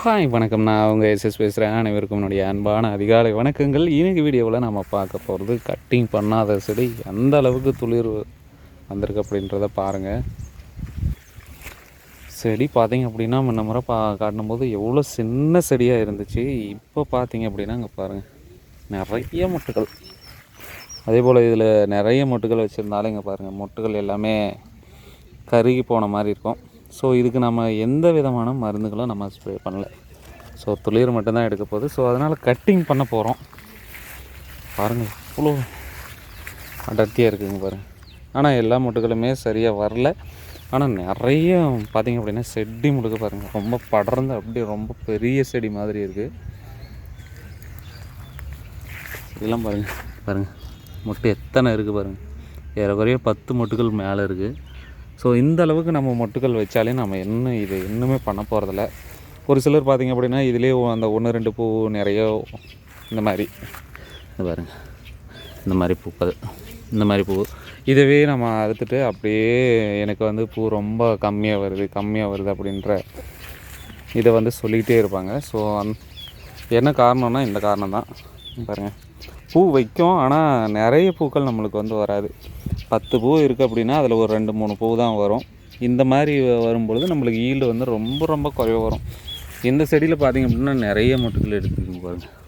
Hi வணக்கம். நான் அவங்க எஸ்எஸ் பேசுகிறேன் அனைவருக்கும் என்னுடைய அன்பான அதிகாலை வணக்கங்கள். இன்னைக்கு வீடியோவில் நம்ம பார்க்க போகிறது கட்டிங் பண்ணாத செடி. எந்த அளவுக்கு துளிர் வந்திருக்கு அப்படின்றத பாருங்கள் செடி பார்த்தீங்க அப்படின்னா முன்ன முறை பா காட்டும்போது எவ்வளோ சின்ன செடியாக இருந்துச்சு. இப்போ பார்த்தீங்க அப்படின்னா அங்கே பாருங்கள் நிறைய மொட்டுகள். அதே போல் இதில் நிறைய மொட்டுகள் வச்சுருந்தாலும் இங்கே பாருங்கள் மொட்டுகள் எல்லாமே கருகி போன மாதிரி இருக்கும். ஸோ இதுக்கு நம்ம எந்த விதமான மருந்துகளும் நம்ம ஸ்ப்ரே பண்ணல. ஸோ துளிர் மட்டும்தான் எடுக்க போகுது. ஸோ அதனால் கட்டிங் பண்ண போகிறோம் பாருங்கள் இவ்வளோ அடர்த்தியாக இருக்குதுங்க பாருங்கள் ஆனால் எல்லா முட்டுகளுமே சரியாக வரல. ஆனால் நிறைய பார்த்திங்க அப்படின்னா செடி முடுக்க பாருங்கள் ரொம்ப படர்ந்து அப்படியே ரொம்ப பெரிய செடி மாதிரி இருக்குது இதெல்லாம் பாருங்கள் பாருங்கள் முட்டை எத்தனை இருக்குது பாருங்கள் ஏறக்குறைய பத்து மொட்டுகள் மேலே இருக்குது ஸோ இந்த அளவுக்கு நம்ம மொட்டுக்கள் வச்சாலே நம்ம என்ன இது? இன்னுமே பண்ண போகிறதில்ல ஒரு சிலர் பார்த்திங்க அப்படின்னா இதுலேயே அந்த ஒன்று ரெண்டு பூ நிறைய இந்த மாதிரி. இந்த பாருங்கள் இந்த மாதிரி பூக்கள் இந்த மாதிரி பூ. இதுவே நம்ம அறுத்துட்டு அப்படியே எனக்கு வந்து பூ ரொம்ப கம்மியாக வருது கம்மியாக வருது அப்படின்ற இதை வந்து சொல்லிக்கிட்டே இருப்பாங்க. ஸோ அந் என்ன காரணம்னா இந்த காரணம் தான் பாருங்கள் பூ வைக்கும் ஆனால் நிறைய பூக்கள் நம்மளுக்கு வந்து வராது. பத்து பூ இருக்குது அப்படின்னா அதில் ஒரு ரெண்டு மூணு பூ தான் வரும். இந்த மாதிரி வரும்பொழுது நம்மளுக்கு ஈல்டு வந்து ரொம்ப ரொம்ப குறைவாக வரும். இந்த செடியில் பார்த்திங்க அப்படின்னா நிறைய மொட்டுகள் எடுத்துக்கோங்க பாருங்கள்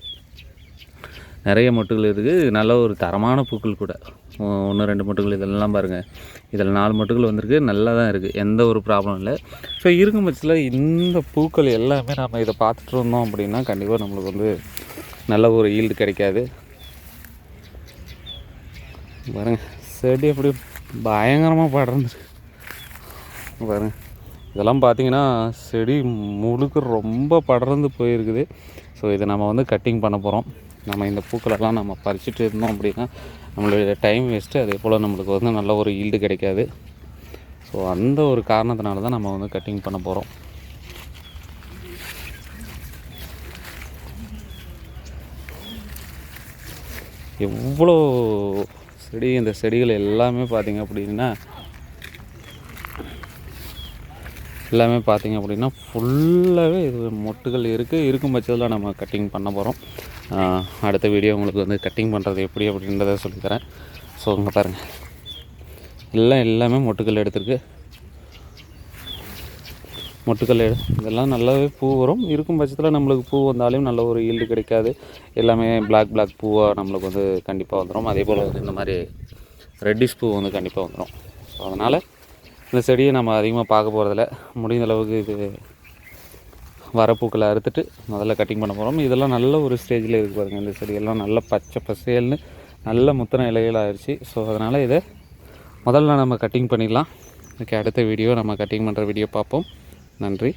நிறைய மொட்டுகள் இருக்குது நல்ல ஒரு தரமான பூக்கள் கூட. ஒன்று ரெண்டு மொட்டுகள் இதெல்லாம் பாருங்கள் இதில் நாலு மொட்டுகள் வந்திருக்கு. நல்லா தான் இருக்குது எந்த ஒரு ப்ராப்ளம் இல்லை. ஸோ இருக்கும் பட்சத்தில் இந்த பூக்கள் எல்லாமே நம்ம இதை பார்த்துட்டு இருந்தோம் அப்படின்னா கண்டிப்பாக நம்மளுக்கு வந்து நல்ல ஒரு ஈல்டு கிடைக்காது. பாருங்கள் செடி அப்படி பயங்கரமாக படர்ந்துருக்கு பாருங்க. இதெல்லாம் பார்த்தீங்கன்னா செடி முழுக்க ரொம்ப படர்ந்து போயிருக்குது. ஸோ இதை நம்ம வந்து கட்டிங் பண்ண போகிறோம் நம்ம இந்த பூக்களெல்லாம் நம்ம பறிச்சுட்டு இருந்தோம் அப்படின்னா நம்மளுடைய டைம் வேஸ்ட்டு அதே போல் நம்மளுக்கு வந்து நல்ல ஒரு ஈல்டு கிடைக்காது. ஸோ அந்த ஒரு காரணத்தினால தான் நம்ம வந்து கட்டிங் பண்ண போகிறோம் எவ்வளோ செடி இந்த செடிகள் எல்லாமே பார்த்திங்க அப்படின்னா எல்லாமே பார்த்திங்க அப்படின்னா ஃபுல்லாகவே இது மொட்டுகள் இருக்குது இருக்கும் பட்சத்தில் நம்ம கட்டிங் பண்ண போகிறோம் அடுத்த வீடியோ உங்களுக்கு வந்து கட்டிங் பண்ணுறது எப்படி அப்படின்றத சொல்லித்தரேன் ஸோ இங்கே பாருங்கள் எல்லாம் எல்லாமே மொட்டுகள் எடுத்திருக்கு. மொட்டுக்கல் இதெல்லாம் நல்லாவே பூ வரும். இருக்கும் பட்சத்தில் நம்மளுக்கு பூ வந்தாலும் நல்ல ஒரு ஈல்டு கிடைக்காது. எல்லாமே பிளாக் பிளாக் பூவாக நம்மளுக்கு வந்து கண்டிப்பாக வந்துடும் அதே போல் வந்து இந்த மாதிரி ரெட்டிஷ் பூ வந்து கண்டிப்பாக வந்துடும் ஸோ அதனால் இந்த செடியை நம்ம அதிகமாக பார்க்க போகிறதில்ல முடிந்த அளவுக்கு இது வர பூக்களை அறுத்துட்டு முதல்ல கட்டிங் பண்ண போகிறோம் இதெல்லாம் நல்ல ஒரு ஸ்டேஜில் இருக்குது பாருங்கள் இந்த செடியெல்லாம் நல்ல பச்சை பசேல்னு நல்ல முத்தின இலைகள் ஆயிடுச்சு ஸோ அதனால் இதை முதல்ல நம்ம கட்டிங் பண்ணிடலாம். ஓகே அடுத்த வீடியோ நம்ம கட்டிங் பண்ணுற வீடியோ பார்ப்போம். நன்றி.